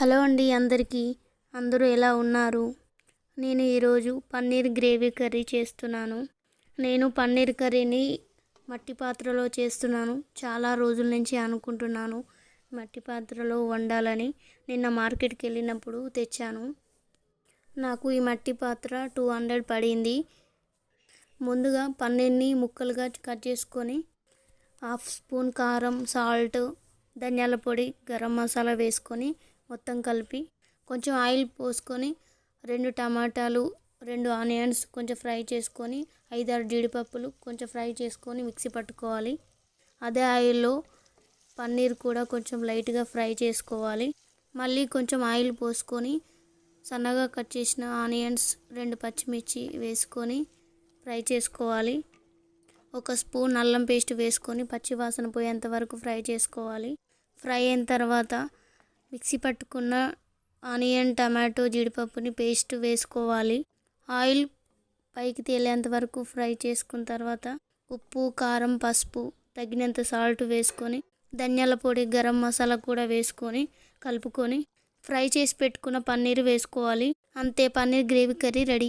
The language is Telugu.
హలో అండి అందరికీ. అందరూ ఎలా ఉన్నారు? నేను ఈరోజు పన్నీర్ గ్రేవీ కర్రీ చేస్తున్నాను. నేను పన్నీర్ కర్రీని మట్టి పాత్రలో చేస్తున్నాను. చాలా రోజుల నుంచి అనుకుంటున్నాను మట్టి పాత్రలో వండాలని. నిన్న మార్కెట్కి వెళ్ళినప్పుడు తెచ్చాను. నాకు ఈ మట్టి పాత్ర టూ హండ్రెడ్ పడింది. ముందుగా పన్నీర్ని ముక్కలుగా కట్ చేసుకొని హాఫ్ స్పూన్ కారం సాల్ట్ ధనియాల పొడి గరం మసాలా వేసుకొని మొత్తం కలిపి కొంచెం ఆయిల్ పోసుకొని రెండు టమాటాలు రెండు ఆనియన్స్ కొంచెం ఫ్రై చేసుకొని ఐదారు జీడిపప్పులు కొంచెం ఫ్రై చేసుకొని మిక్సీ పట్టుకోవాలి. అదే ఆయిల్లో పన్నీర్ కూడా కొంచెం లైట్గా ఫ్రై చేసుకోవాలి. మళ్ళీ కొంచెం ఆయిల్ పోసుకొని సన్నగా కట్ చేసిన ఆనియన్స్ రెండు పచ్చిమిర్చి వేసుకొని ఫ్రై చేసుకోవాలి. ఒక స్పూన్ అల్లం పేస్ట్ వేసుకొని పచ్చివాసన పోయేంత వరకు ఫ్రై చేసుకోవాలి. ఫ్రై అయిన తర్వాత మిక్సీ పట్టుకున్న ఆనియన్ టమాటో జీడిపప్పుని పేస్ట్ వేసుకోవాలి. ఆయిల్ పైకి తేలేంత వరకు ఫ్రై చేసుకున్న తర్వాత ఉప్పు కారం పసుపు తగినంత సాల్ట్ వేసుకొని ధనియాల పొడి గరం మసాలా కూడా వేసుకొని కలుపుకొని ఫ్రై చేసి పెట్టుకున్న పన్నీర్ వేసుకోవాలి. అంతే పన్నీర్ గ్రేవీ కర్రీ రెడీ.